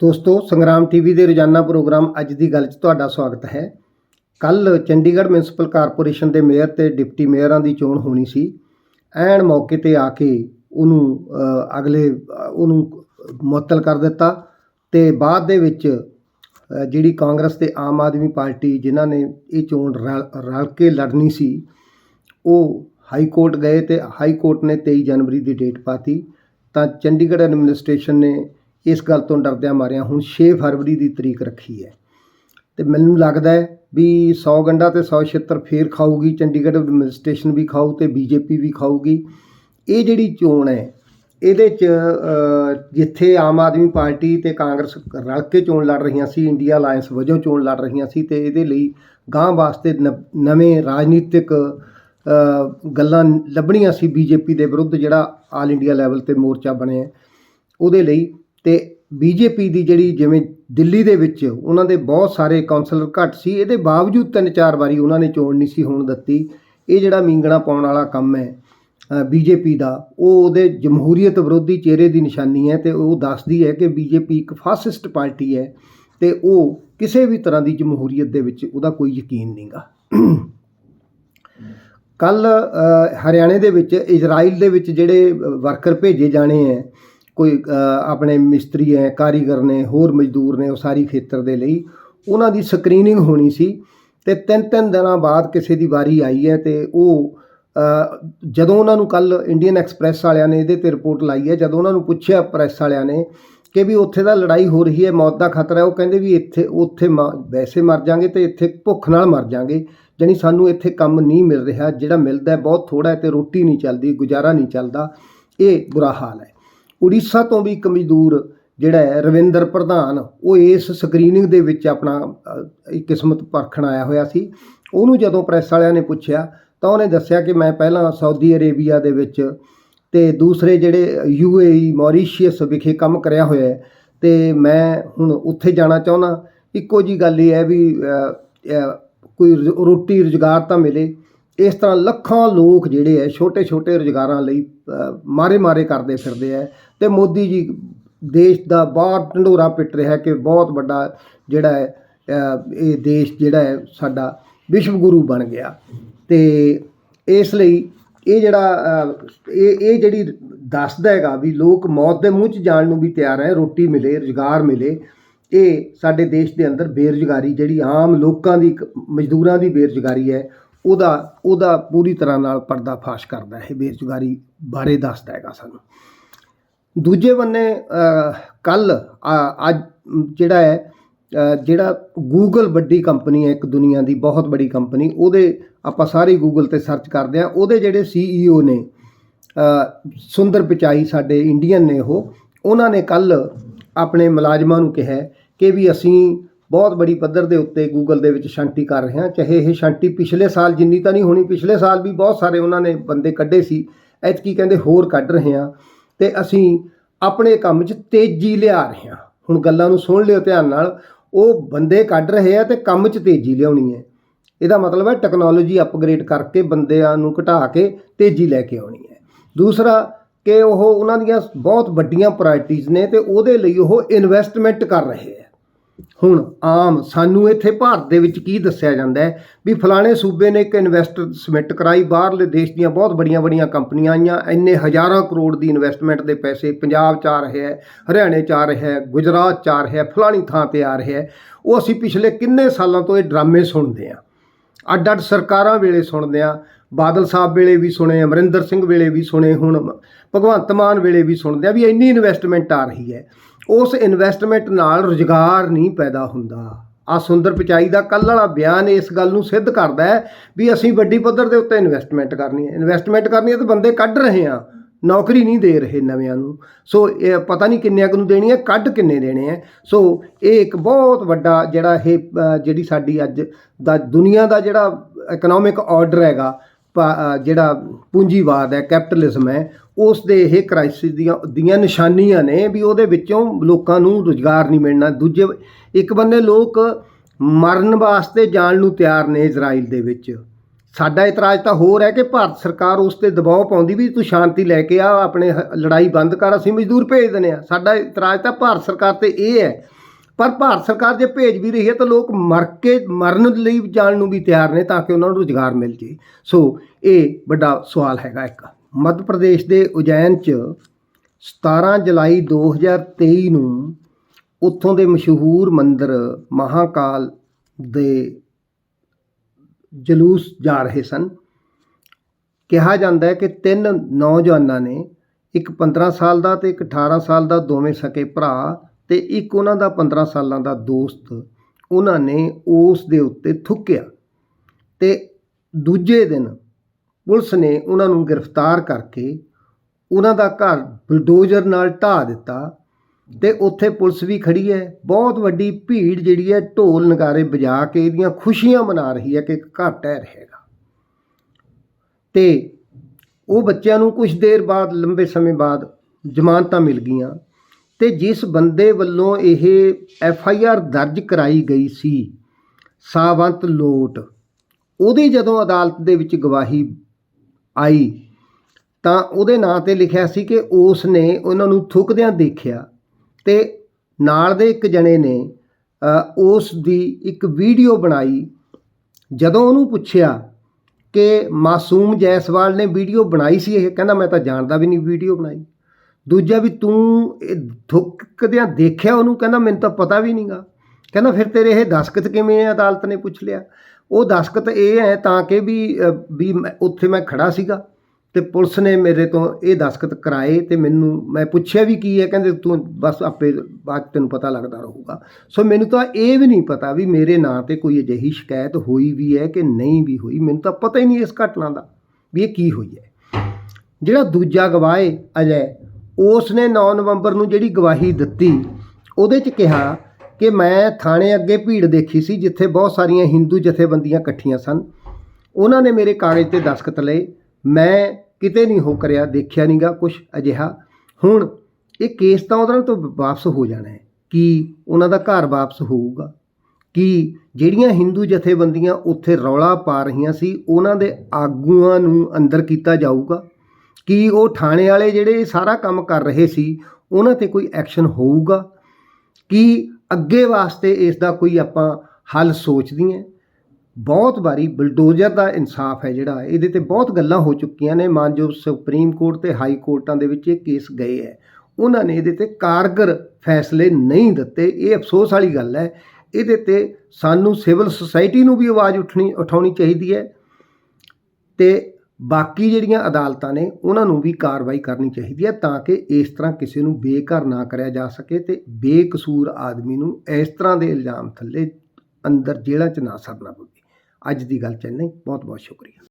ਦੋਸਤੋ, ਸੰਗਰਾਮ ਟੀਵੀ ਦੇ ਰੋਜ਼ਾਨਾ ਪ੍ਰੋਗਰਾਮ ਅੱਜ ਦੀ ਗੱਲ 'ਚ ਤੁਹਾਡਾ ਸਵਾਗਤ ਹੈ। ਕੱਲ ਚੰਡੀਗੜ੍ਹ ਮਿਊਨਿਸਪਲ ਕਾਰਪੋਰੇਸ਼ਨ ਦੇ ਮੇਅਰ ਤੇ ਡਿਪਟੀ ਮੇਅਰਾਂ ਦੀ ਚੋਣ ਹੋਣੀ ਸੀ। ਐਨ ਮੌਕੇ ਤੇ ਆ ਕੇ ਉਹਨੂੰ ਅਗਲੇ ਉਹਨੂੰ ਮੁਅੱਤਲ ਕਰ ਦਿੱਤਾ ਤੇ ਬਾਅਦ ਦੇ ਵਿੱਚ ਜਿਹੜੀ ਕਾਂਗਰਸ ਤੇ ਆਮ ਆਦਮੀ ਪਾਰਟੀ ਜਿਨ੍ਹਾਂ ਨੇ ਇਹ ਚੋਣ ਰਲ ਰਲ ਕੇ ਲੜਨੀ ਸੀ, ਉਹ ਹਾਈ ਕੋਰਟ ਗਏ ਤੇ ਹਾਈ ਕੋਰਟ ਨੇ 23 ਜਨਵਰੀ ਦੀ ਡੇਟ ਪਾਤੀ। ਤਾਂ ਚੰਡੀਗੜ੍ਹ ਐਡਮਿਨਿਸਟ੍ਰੇਸ਼ਨ ਨੇ ਇਸ ਗੱਲ ਤੋਂ ਡਰਦਿਆਂ ਮਾਰਿਆਂ ਹੁਣ 6 ਫਰਵਰੀ ਦੀ ਤਰੀਕ ਰੱਖੀ ਹੈ। ਤੇ ਮੈਨੂੰ ਲੱਗਦਾ ਹੈ ਵੀ 100 ਗੰਡਾ ਤੇ 100 ਛੇਤਰ ਫੇਰ ਖਾਊਗੀ, ਚੰਡੀਗੜ੍ਹ ਐਡਮਿਨਿਸਟ੍ਰੇਸ਼ਨ ਵੀ ਖਾਊ ਤੇ ਬੀਜੇਪੀ ਵੀ ਖਾਊਗੀ। ਇਹ ਜਿਹੜੀ ਚੋਣ ਹੈ, ਇਹਦੇ 'ਚ ਜਿੱਥੇ ਆਮ ਆਦਮੀ ਪਾਰਟੀ ਤੇ ਕਾਂਗਰਸ ਰਲ ਕੇ ਚੋਣ ਲੜ ਰਹੀਆਂ ਸੀ, ਇੰਡੀਆ ਅਲਾਈਅੰਸ ਵਜੋਂ ਚੋਣ ਲੜ ਰਹੀਆਂ ਸੀ ਤੇ ਇਹਦੇ ਲਈ ਗਾਂਹ ਵਾਸਤੇ ਨ- ਨਵੇਂ ਰਾਜਨੀਤਿਕ ਗੱਲਾਂ ਲੱਭਣੀਆਂ ਸੀ ਬੀਜੇਪੀ ਦੇ ਵਿਰੁੱਧ ਜਿਹੜਾ ਆਲ ਇੰਡੀਆ ਲੈਵਲ ਤੇ ਮੋਰਚਾ ਬਣਿਆ। ਉਹਦੇ ਲਈ ਤੇ ਬੀਜੇਪੀ ਦੀ ਜਿਹੜੀ ਜਿਵੇਂ ਦਿੱਲੀ ਦੇ ਵਿੱਚ ਉਹਨਾਂ ਦੇ ਬਹੁਤ ਸਾਰੇ ਕੌਂਸਲਰ ਘੱਟ ਸੀ, ਇਹਦੇ ਬਾਵਜੂਦ ਤਿੰਨ ਚਾਰ ਵਾਰੀ ਉਹਨਾਂ ਨੇ ਚੋਣ ਨਹੀਂ ਸੀ ਹੋਣ ਦਿੱਤੀ। ਇਹ ਜਿਹੜਾ ਮੀਂਗਣਾ ਪਾਉਣ ਵਾਲਾ ਕੰਮ ਹੈ ਬੀਜੇਪੀ ਦਾ, ਉਹ ਉਹਦੇ ਜਮਹੂਰੀਅਤ ਵਿਰੋਧੀ ਚਿਹਰੇ ਦੀ ਨਿਸ਼ਾਨੀ ਹੈ ਅਤੇ ਉਹ ਦੱਸਦੀ ਹੈ ਕਿ ਬੀਜੇਪੀ ਇੱਕ ਫਾਸਿਸਟ ਪਾਰਟੀ ਹੈ ਅਤੇ ਉਹ ਕਿਸੇ ਵੀ ਤਰ੍ਹਾਂ ਦੀ ਜਮਹੂਰੀਅਤ ਦੇ ਵਿੱਚ ਉਹਦਾ ਕੋਈ ਯਕੀਨ ਨਹੀਂਗਾ। ਕੱਲ ਹਰਿਆਣੇ ਦੇ ਵਿੱਚ, ਇਜ਼ਰਾਈਲ ਦੇ ਵਿੱਚ ਜਿਹੜੇ ਵਰਕਰ ਭੇਜੇ ਜਾਣੇ ਹੈ ਕੋਈ ਆਪਣੇ ਮਿਸਤਰੀ ਹੈ ਕਾਰੀਗਰ ਨੇ, ਹੋਰ ਮਜ਼ਦੂਰ ਨੇ ਉਹ ਸਾਰੀ ਖੇਤਰ ਦੇ ਲਈ ਉਹਨਾਂ ਦੀ ਸਕਰੀਨਿੰਗ ਹੋਣੀ ਸੀ ਤੇ ਤਿੰਨ ਤਿੰਨ ਦਿਨਾਂ ਬਾਅਦ ਕਿਸੇ ਦੀ ਵਾਰੀ ਆਈ ਹੈ ਤੇ ਉਹ ਜਦੋਂ ਉਹਨਾਂ ਨੂੰ ਕੱਲ ਇੰਡੀਅਨ ਐਕਸਪ੍ਰੈਸ ਵਾਲਿਆਂ ਨੇ ਇਹਦੇ ਤੇ ਰਿਪੋਰਟ ਲਾਈ ਹੈ ਜਦੋਂ ਉਹਨਾਂ ਨੂੰ ਪੁੱਛਿਆ ਪ੍ਰੈਸ ਵਾਲਿਆਂ ਨੇ ਕਿ ਵੀ ਉੱਥੇ ਦਾ ਲੜਾਈ ਹੋ ਰਹੀ ਹੈ ਮੌਤ ਦਾ ਖਤਰਾ ਹੈ ਉਹ ਕਹਿੰਦੇ ਵੀ ਇੱਥੇ, ਉੱਥੇ ਮ- ਵੈਸੇ ਮਰ ਜਾਾਂਗੇ ਤੇ ਇੱਥੇ ਭੁੱਖ ਨਾਲ ਮਰ ਜਾਾਂਗੇ, ਜਾਣੀ ਸਾਨੂੰ ਇੱਥੇ ਕੰਮ ਨਹੀਂ ਮਿਲ ਰਿਹਾ, ਜਿਹੜਾ ਮਿਲਦਾ ਬਹੁਤ ਥੋੜਾ ਹੈ ਤੇ ਰੋਟੀ ਨਹੀਂ ਚੱਲਦੀ, ਗੁਜ਼ਾਰਾ ਨਹੀਂ ਚੱਲਦਾ, ਇਹ ਬੁਰਾ ਹਾਲ ਹੈ ਉੜੀਸਾ ਤੋਂ ਵੀ ਇੱਕ ਮਜ਼ਦੂਰ ਜਿਹੜਾ ਹੈ, ਰਵਿੰਦਰ ਪ੍ਰਧਾਨ, ਉਹ ਇਸ ਸਕਰੀਨਿੰਗ ਦੇ ਵਿੱਚ ਆਪਣਾ ਇੱਕ ਕਿਸਮਤ ਪਰਖਣ ਆਇਆ ਹੋਇਆ ਸੀ। ਉਹਨੂੰ ਜਦੋਂ ਪ੍ਰੈਸ ਵਾਲਿਆਂ ਨੇ ਪੁੱਛਿਆ, ਤਾਂ ਉਹਨੇ ਦੱਸਿਆ ਕਿ ਮੈਂ ਪਹਿਲਾਂ ਸਾਊਦੀ ਅਰੇਬੀਆ ਦੇ ਵਿੱਚ ਤੇ ਦੂਸਰੇ ਜਿਹੜੇ ਯੂਏਈ ਮੌਰੀਸ਼ੀਅਸ ਵਿਖੇ ਕੰਮ ਕਰਿਆ ਹੋਇਆ ਹੈ। ਤੇ ਮੈਂ ਹੁਣ ਉੱਥੇ ਜਾਣਾ ਚਾਹੁੰਦਾ। ਇੱਕੋ ਜੀ ਗੱਲ ਇਹ ਹੈ ਵੀ ਕੋਈ ਰੋ- ਰੋਟੀ ਰੁਜ਼ਗਾਰ ਤਾਂ ਮਿਲੇ। ਇਸ ਤਰ੍ਹਾਂ ਲੱਖਾਂ ਲੋਕ ਜਿਹੜੇ ਹੈ ਛੋਟੇ ਛੋਟੇ ਰੁਜ਼ਗਾਰਾਂ ਲਈ ਮਾਰੇ ਮਾਰੇ ਕਰਦੇ ਫਿਰਦੇ ਹੈ। ਤੇ ਮੋਦੀ ਜੀ ਦੇਸ਼ ਦਾ ਬਾਹਰ ਢੰਡੋਰਾ ਪਿੱਟ ਰਿਹਾ ਕਿ ਬਹੁਤ ਵੱਡਾ ਜਿਹੜਾ ਹੈ ਇਹ ਦੇਸ਼ ਜਿਹੜਾ ਹੈ, ਸਾਡਾ ਵਿਸ਼ਵ ਗੁਰੂ ਬਣ ਗਿਆ। ਤੇ ਇਸ ਲਈ ਇਹ ਜਿਹੜਾ ਇਹ ਇਹ ਜਿਹੜੀ ਦੱਸਦਾ ਹੈਗਾ ਵੀ ਲੋਕ ਮੌਤ ਦੇ ਮੂੰਹ 'ਚ ਜਾਣ ਨੂੰ ਵੀ ਤਿਆਰ ਹੈ, ਰੋਟੀ ਮਿਲੇ, ਰੁਜ਼ਗਾਰ ਮਿਲੇ, ਇਹ ਸਾਡੇ ਦੇਸ਼ ਦੇ ਅੰਦਰ ਬੇਰੁਜ਼ਗਾਰੀ ਜਿਹੜੀ ਆਮ ਲੋਕਾਂ ਦੀ ਇੱਕ ਮਜ਼ਦੂਰਾਂ ਦੀ ਬੇਰੁਜ਼ਗਾਰੀ ਹੈ, ਉਹਦਾ ਉਹਦਾ ਪੂਰੀ ਤਰ੍ਹਾਂ ਨਾਲ ਪਰਦਾਫਾਸ਼ ਕਰਦਾ ਹੈ, ਇਹ ਬੇਰੁਜ਼ਗਾਰੀ ਬਾਰੇ ਦੱਸਦਾ ਹੈਗਾ ਸਾਨੂੰ। ਦੂਜੇ ਬੰਨੇ ਕੱਲ ਅੱਜ ਜਿਹੜਾ ਹੈ ਜਿਹੜਾ ਗੂਗਲ ਵੱਡੀ ਕੰਪਨੀ ਹੈ, ਇੱਕ ਦੁਨੀਆ ਦੀ ਬਹੁਤ ਬੜੀ ਕੰਪਨੀ, ਉਹਦੇ ਆਪਾਂ ਸਾਰੇ ਗੂਗਲ ਤੇ ਸਰਚ ਕਰਦੇ ਆ ਉਹਦੇ ਜਿਹੜੇ ਸੀਈਓ ਨੇ ਸੁੰਦਰ ਪਿਚਾਈ ਸਾਡੇ ਇੰਡੀਅਨ ਨੇ ਉਹ, ਉਹਨਾਂ ਨੇ ਕੱਲ ਆਪਣੇ ਮੁਲਾਜ਼ਮਾਂ ਨੂੰ ਕਿਹਾ ਕਿ ਵੀ ਅਸੀਂ ਬਹੁਤ ਬੜੀ ਪੱਧਰ ਦੇ ਉੱਤੇ ਗੂਗਲ ਦੇ ਵਿੱਚ ਸ਼ਾਂਤੀ ਕਰ ਰਹੇ ਹਾਂ, ਚਾਹੇ ਇਹ ਸ਼ਾਂਤੀ ਪਿਛਲੇ ਸਾਲ ਜਿੰਨੀ ਤਾਂ ਨਹੀਂ ਹੋਣੀ, ਪਿਛਲੇ ਸਾਲ ਵੀ ਬਹੁਤ ਸਾਰੇ ਉਹਨਾਂ ਨੇ ਬੰਦੇ ਕੱਢੇ ਸੀ, ਐਤਕੀ ਕਹਿੰਦੇ ਹੋਰ ਕੱਢ ਰਹੇ ਹਾਂ। ਤੇ ਅਸੀਂ ਆਪਣੇ ਕੰਮ 'ਚ ਤੇਜ਼ੀ ਲਿਆ ਰਹੇ ਹਾਂ। ਹੁਣ ਗੱਲਾਂ ਨੂੰ ਸੁਣ ਲਿਓ ਧਿਆਨ ਨਾਲ। ਉਹ ਬੰਦੇ ਕੱਢ ਰਹੇ ਆ ਤੇ ਕੰਮ 'ਚ ਤੇਜ਼ੀ ਲਿਆਉਣੀ ਹੈ। ਇਹਦਾ ਮਤਲਬ ਹੈ ਟੈਕਨੋਲੋਜੀ ਅਪਗ੍ਰੇਡ ਕਰਕੇ ਬੰਦਿਆਂ ਨੂੰ ਘਟਾ ਕੇ ਤੇਜ਼ੀ ਲੈ ਕੇ ਆਉਣੀ ਹੈ। ਦੂਸਰਾ ਕਿ ਉਹ ਉਹਨਾਂ ਦੀਆਂ ਬਹੁਤ ਵੱਡੀਆਂ ਪ੍ਰਾਇਰਟੀਆਂ ਨੇ ਤੇ ਉਹਦੇ ਲਈ ਉਹ ਇਨਵੈਸਟਮੈਂਟ ਕਰ ਰਹੇ ਆ। ਹੁਣ ਆਮ ਸਾਨੂੰ ਇੱਥੇ ਭਾਰਤ ਦੇ ਵਿੱਚ ਕੀ ਦੱਸਿਆ ਜਾਂਦਾ ਹੈ? ਵੀ ਫਲਾਣੇ ਸੂਬੇ ਨੇ ਇੱਕ ਇਨਵੈਸਟਰ ਸਬਮਿਟ ਕਰਾਈ। ਬਾਹਰਲੇ ਦੇਸ਼ ਦੀਆਂ ਬਹੁਤ ਵੱਡੀਆਂ ਵੱਡੀਆਂ ਕੰਪਨੀਆਂ ਆਈਆਂ। ਇੰਨੇ ਹਜ਼ਾਰਾਂ ਕਰੋੜ ਦੀ ਇਨਵੈਸਟਮੈਂਟ ਦੇ ਪੈਸੇ ਪੰਜਾਬ 'ਚ ਆ ਰਹੇ ਹੈ, ਹਰਿਆਣੇ 'ਚ ਆ ਰਿਹਾ ਹੈ, ਗੁਜਰਾਤ 'ਚ ਆ ਰਿਹਾ ਹੈ, ਫਲਾਣੀ ਥਾਂ ਤੇ ਆ ਰਿਹਾ ਹੈ। ਉਹ ਅਸੀਂ ਪਿਛਲੇ ਕਿੰਨੇ ਸਾਲਾਂ ਤੋਂ ਇਹ ਡਰਾਮੇ ਸੁਣਦੇ ਹਾਂ। ਅੱਡ ਅੱਡ ਸਰਕਾਰਾਂ ਵੇਲੇ ਸੁਣਦੇ ਆ ਬਾਦਲ ਸਾਹਿਬ ਵੇਲੇ ਵੀ ਸੁਣੇ, ਅਮਰਿੰਦਰ ਸਿੰਘ ਵੇਲੇ ਵੀ ਸੁਣੇ, ਹੁਣ ਭਗਵੰਤ ਮਾਨ ਵੇਲੇ ਵੀ ਸੁਣਦੇ ਆ ਵੀ ਇੰਨੀ ਇਨਵੈਸਟਮੈਂਟ ਆ ਰਹੀ ਹੈ। ਉਸ ਇਨਵੈਸਟਮੈਂਟ ਨਾਲ ਰੁਜ਼ਗਾਰ ਨਹੀਂ ਪੈਦਾ ਹੁੰਦਾ। ਆ ਸੁੰਦਰ ਪਿਚਾਈ ਦਾ ਕੱਲ ਵਾਲਾ ਬਿਆਨ ਇਸ ਗੱਲ ਨੂੰ ਸਿੱਧ ਕਰਦਾ ਹੈ ਵੀ ਅਸੀਂ ਵੱਡੀ ਪੱਧਰ ਦੇ ਉੱਤੇ ਇਨਵੈਸਟਮੈਂਟ ਕਰਨੀ ਹੈ। ਇਨਵੈਸਟਮੈਂਟ ਕਰਨੀ ਹੈ ਤਾਂ ਬੰਦੇ ਕੱਢ ਰਹੇ ਆ, ਨੌਕਰੀ ਨਹੀਂ ਦੇ ਰਹੇ ਨਵਿਆਂ ਨੂੰ। ਸੋ ਇਹ ਪਤਾ ਨਹੀਂ ਕਿੰਨਿਆਂ ਕੁ ਨੂੰ ਦੇਣੀ ਹੈ, ਕੱਢ ਕਿੰਨੇ ਦੇਣੇ ਹੈ। ਸੋ ਇਹ ਇੱਕ ਬਹੁਤ ਵੱਡਾ ਜਿਹੜਾ ਇਹ ਜਿਹੜੀ ਸਾਡੀ ਅੱਜ ਦਾ ਦੁਨੀਆ ਦਾ ਜਿਹੜਾ ਇਕਨੋਮਿਕ ਆਰਡਰ ਹੈਗਾ ਜਿਹੜਾ ਪੂੰਜੀਵਾਦ ਹੈ ਕੈਪੀਟਲਿਜ਼ਮ ਹੈ ਉਸ ਦੇ ਇਹ ਕ੍ਰਾਈਸਿਸ ਦੀਆਂ ਦੀਆਂ ਨਿਸ਼ਾਨੀਆਂ ਨੇ ਵੀ ਉਹਦੇ ਵਿੱਚੋਂ ਲੋਕਾਂ ਨੂੰ ਰੁਜ਼ਗਾਰ ਨਹੀਂ ਮਿਲਣਾ। ਦੂਜੇ, ਇੱਕ ਬੰਨੇ ਲੋਕ ਮਰਨ ਵਾਸਤੇ ਜਾਣ ਨੂੰ ਤਿਆਰ ਨੇ ਇਜ਼ਰਾਈਲ ਦੇ ਵਿੱਚ। ਸਾਡਾ ਇਤਰਾਜ਼ ਤਾਂ ਹੋਰ ਹੈ ਕਿ ਭਾਰਤ ਸਰਕਾਰ ਉਸ ਤੇ ਦਬਾਅ ਪਾਉਂਦੀ ਵੀ ਤੂੰ ਸ਼ਾਂਤੀ ਲੈ ਕੇ ਆ, ਆਪਣੇ ਹ- ਲੜਾਈ ਬੰਦ ਕਰ, ਅਸੀਂ ਮਜ਼ਦੂਰ ਭੇਜ ਦਿੰਦੇ ਆ ਸਾਡਾ ਇਤਰਾਜ਼ ਤਾਂ ਭਾਰਤ ਸਰਕਾਰ ਤੇ ਇਹ ਹੈ। ਪਰ ਭਾਰਤ ਸਰਕਾਰ ਜੇ ਭੇਜ ਵੀ ਰਹੀ ਹੈ ਤਾਂ ਲੋਕ ਮਰ ਕੇ, ਮਰਨ ਲਈ ਜਾਣ ਨੂੰ ਵੀ ਤਿਆਰ ਨੇ ਤਾਂ ਕਿ ਉਹਨਾਂ ਨੂੰ ਰੁਜ਼ਗਾਰ ਮਿਲ ਜੇ। ਸੋ, ਇਹ ਵੱਡਾ ਸਵਾਲ ਹੈਗਾ ਇੱਕ। ਮੱਧ ਪ੍ਰਦੇਸ਼ ਦੇ ਉਜੈਨ 'ਚ 17 ਜੁਲਾਈ 2023 ਨੂੰ ਉੱਥੋਂ ਦੇ ਮਸ਼ਹੂਰ ਮੰਦਿਰ ਮਹਾਕਾਲ ਦੇ ਜਲੂਸ ਜਾ ਰਹੇ ਸਨ। ਕਿਹਾ ਜਾਂਦਾ ਹੈ ਕਿ ਤਿੰਨ ਨੌਜਵਾਨਾਂ ਨੇ ਇੱਕ 15 ਸਾਲ ਦਾ ਤੇ ਇੱਕ 18 ਸਾਲ ਦਾ ਦੋਵੇਂ ਸਕੇ ਭਰਾ ਤੇ ਇੱਕ ਉਹਨਾਂ ਦਾ 15 ਸਾਲਾਂ ਦਾ ਦੋਸਤ। ਉਹਨਾਂ ਨੇ ਉਸ ਦੇ ਉੱਤੇ ਥੁੱਕਿਆ ਤੇ ਦੂਜੇ ਦਿਨ ਪੁਲਿਸ ਨੇ ਉਹਨਾਂ ਨੂੰ ਗ੍ਰਿਫਤਾਰ ਕਰਕੇ ਉਹਨਾਂ ਦਾ ਘਰ ਬਲਡੋਜ਼ਰ ਨਾਲ ਢਾਹ ਦਿੱਤਾ ਤੇ ਉੱਥੇ ਪੁਲਿਸ ਵੀ ਖੜੀ ਹੈ। ਬਹੁਤ ਵੱਡੀ ਭੀੜ ਜਿਹੜੀ ਹੈ, ਢੋਲ ਨਗਾਰੇ ਵਜਾ ਕੇ ਇਹਦੀਆਂ ਖੁਸ਼ੀਆਂ ਮਨਾ ਰਹੀ ਹੈ ਕਿ ਘਰ ਟਹਿ ਰਹੇਗਾ। ਤੇ ਉਹ ਬੱਚਿਆਂ ਨੂੰ ਕੁਝ ਦੇਰ ਬਾਅਦ, ਲੰਬੇ ਸਮੇਂ ਬਾਅਦ ਜ਼ਮਾਨਤਾਂ ਮਿਲ ਗਈਆਂ ਤੇ ਜਿਸ ਬੰਦੇ ਵੱਲੋਂ ਇਹ ਐਫ ਆਈ ਆਰ ਦਰਜ ਕਰਾਈ ਗਈ ਸੀ, ਸਾਵੰਤ ਲੋਟ, ਉਹਦੀ ਜਦੋਂ ਅਦਾਲਤ ਦੇ ਵਿੱਚ ਗਵਾਹੀ ਆਈ। ਤਾਂ ਉਹਦੇ ਨਾਂ ਤੇ ਲਿਖਿਆ ਸੀ ਕਿ ਉਸ ਨੇ ਉਹਨਾਂ ਨੂੰ ਥੁੱਕਦਿਆਂ ਦੇਖਿਆ ਤੇ ਨਾਲ ਦੇ ਇੱਕ ਜਣੇ ਨੇ ਉਸ ਦੀ ਇੱਕ ਵੀਡੀਓ ਬਣਾਈ। ਜਦੋਂ ਉਹਨੂੰ ਪੁੱਛਿਆ ਕਿ ਮਾਸੂਮ ਜੈਸਵਾਲ ਨੇ ਵੀਡੀਓ ਬਣਾਈ ਸੀ ਇਹ, ਕਹਿੰਦਾ ਮੈਂ ਤਾਂ ਜਾਣਦਾ ਵੀ ਨਹੀਂ ਵੀਡੀਓ ਬਣਾਈ। ਦੂਜਾ ਵੀ ਤੂੰ ਇਹ ਥੁੱਕਦਿਆਂ ਦੇਖਿਆ ਉਹਨੂੰ? ਕਹਿੰਦਾ ਮੈਨੂੰ ਤਾਂ ਪਤਾ ਵੀ ਨਹੀਂਗਾ ਕਹਿੰਦਾ ਫਿਰ ਤੇਰੇ ਇਹ ਦਸਖਤ ਕਿਵੇਂ ਹੈ ਅਦਾਲਤ ਨੇ ਪੁੱਛ ਲਿਆ। ਉਹ ਦਸਖਤ ਇਹ ਹੈ ਤਾਂ ਕਿ ਵੀ ਵੀ ਮੈਂ- ਉੱਥੇ ਮੈਂ ਖੜਾ ਸੀਗਾ ਅਤੇ ਪੁਲਿਸ ਨੇ ਮੇਰੇ ਤੋਂ ਇਹ ਦਸਖਤ ਕਰਾਏ ਅਤੇ ਮੈਨੂੰ, ਮੈਂ ਪੁੱਛਿਆ ਵੀ ਕੀ ਹੈ, ਕਹਿੰਦੇ ਤੂੰ ਬਸ ਆਪੇ ਬਾਅਦ ਤੈਨੂੰ ਪਤਾ ਲੱਗਦਾ ਰਹੂਗਾ। ਸੋ ਮੈਨੂੰ ਤਾਂ ਇਹ ਵੀ ਨਹੀਂ ਪਤਾ ਵੀ ਮੇਰੇ ਨਾਂ ਤੇ ਕੋਈ ਅਜਿਹੀ ਸ਼ਿਕਾਇਤ ਹੋਈ ਵੀ ਹੈ ਕਿ ਨਹੀਂ ਵੀ ਹੋਈ। ਮੈਨੂੰ ਤਾਂ ਪਤਾ ਹੀ ਨਹੀਂ ਇਸ ਘਟਨਾ ਦਾ ਵੀ ਇਹ ਕੀ ਹੋਈ ਹੈ। ਜਿਹੜਾ ਦੂਜਾ ਗਵਾਹ ਹੈ ਅਜੈ, ਉਸ ਨੇ 9 ਨਵੰਬਰ ਨੂੰ ਜਿਹੜੀ ਗਵਾਹੀ ਦਿੱਤੀ, ਉਹਦੇ 'ਚ ਕਿਹਾ ਕਿ ਮੈਂ ਥਾਣੇ ਅੱਗੇ ਭੀੜ ਦੇਖੀ ਸੀ ਜਿੱਥੇ ਬਹੁਤ ਸਾਰੀਆਂ ਹਿੰਦੂ ਜਥੇਬੰਦੀਆਂ ਇਕੱਠੀਆਂ ਸਨ। ਉਹਨਾਂ ਨੇ ਮੇਰੇ ਕਾਗਜ਼ ਤੇ ਦਸਖਤ ਲਏ। ਮੈਂ ਕਿਤੇ ਨਹੀਂ ਹੋ ਕਰਿਆ, ਦੇਖਿਆ ਨਹੀਂਗਾ ਕੁਝ ਅਜਿਹਾ। ਹੁਣ ਇਹ ਕੇਸ ਤਾਂ ਉਹਨਾਂ ਤੋਂ ਵਾਪਸ ਹੋ ਜਾਣਾ ਹੈ। ਕਿ ਉਹਨਾਂ ਦਾ ਘਰ ਵਾਪਸ ਹੋਊਗਾ? ਕਿ ਜਿਹੜੀਆਂ ਹਿੰਦੂ ਜਥੇਬੰਦੀਆਂ ਉੱਥੇ ਰੌਲਾ ਪਾ ਰਹੀਆਂ ਸੀ, ਉਹਨਾਂ ਦੇ ਆਗੂਆਂ ਨੂੰ ਅੰਦਰ ਕੀਤਾ ਜਾਊਗਾ? ਕਿ ਉਹ ਥਾਣੇ ਵਾਲੇ ਜਿਹੜੇ ਸਾਰਾ ਕੰਮ ਕਰ ਰਹੇ ਸੀ, ਉਹਨਾਂ ਤੇ ਕੋਈ ਐਕਸ਼ਨ ਹੋਊਗਾ? ਕਿ ਅੱਗੇ ਵਾਸਤੇ ਇਸ ਦਾ ਕੋਈ ਆਪਾਂ ਹੱਲ ਸੋਚਦੀ ਹੈ। ਬਹੁਤ ਵਾਰੀ ਬਲਡੋਜ਼ਰ ਦਾ ਇਨਸਾਫ ਹੈ ਜਿਹੜਾ, ਇਹਦੇ ਤੇ ਬਹੁਤ ਗੱਲਾਂ ਹੋ ਚੁੱਕੀਆਂ ਨੇ। ਮਾਨਯੋਗ ਸੁਪਰੀਮ ਕੋਰਟ ਤੇ ਹਾਈ ਕੋਰਟਾਂ ਦੇ ਵਿੱਚ ਇਹ ਕੇਸ ਗਏ ਹੈ। ਉਹਨਾਂ ਨੇ ਇਹਦੇ ਤੇ ਕਾਰਗਰ ਫੈਸਲੇ ਨਹੀਂ ਦਿੱਤੇ। ਇਹ ਅਫਸੋਸ ਵਾਲੀ ਗੱਲ ਹੈ। ਇਹਦੇ ਤੇ ਸਾਨੂੰ ਸਿਵਲ ਸੁਸਾਇਟੀ ਨੂੰ ਵੀ ਆਵਾਜ਼ ਉੱਠਣੀ, ਉਠਾਉਣੀ ਚਾਹੀਦੀ ਹੈ। ਤੇ ਬਾਕੀ ਜਿਹੜੀਆਂ ਅਦਾਲਤਾਂ ਨੇ, ਉਹਨਾਂ ਨੂੰ ਵੀ ਕਾਰਵਾਈ ਕਰਨੀ ਚਾਹੀਦੀ ਹੈ ਤਾਂ ਕਿ ਇਸ ਤਰ੍ਹਾਂ ਕਿਸੇ ਨੂੰ ਬੇਘਰ ਨਾ ਕਰਿਆ ਜਾ ਸਕੇ ਤੇ ਬੇਕਸੂਰ ਆਦਮੀ ਨੂੰ ਇਸ ਤਰ੍ਹਾਂ ਦੇ ਇਲਜ਼ਾਮ ਥੱਲੇ ਅੰਦਰ ਜੇਲ੍ਹਾਂ 'ਚ ਨਾ ਸਰਨਾ ਪਵੇ। ਅੱਜ ਦੀ ਗੱਲ ਚੰਨੀ ਬਹੁਤ ਬਹੁਤ ਸ਼ੁਕਰੀਆ।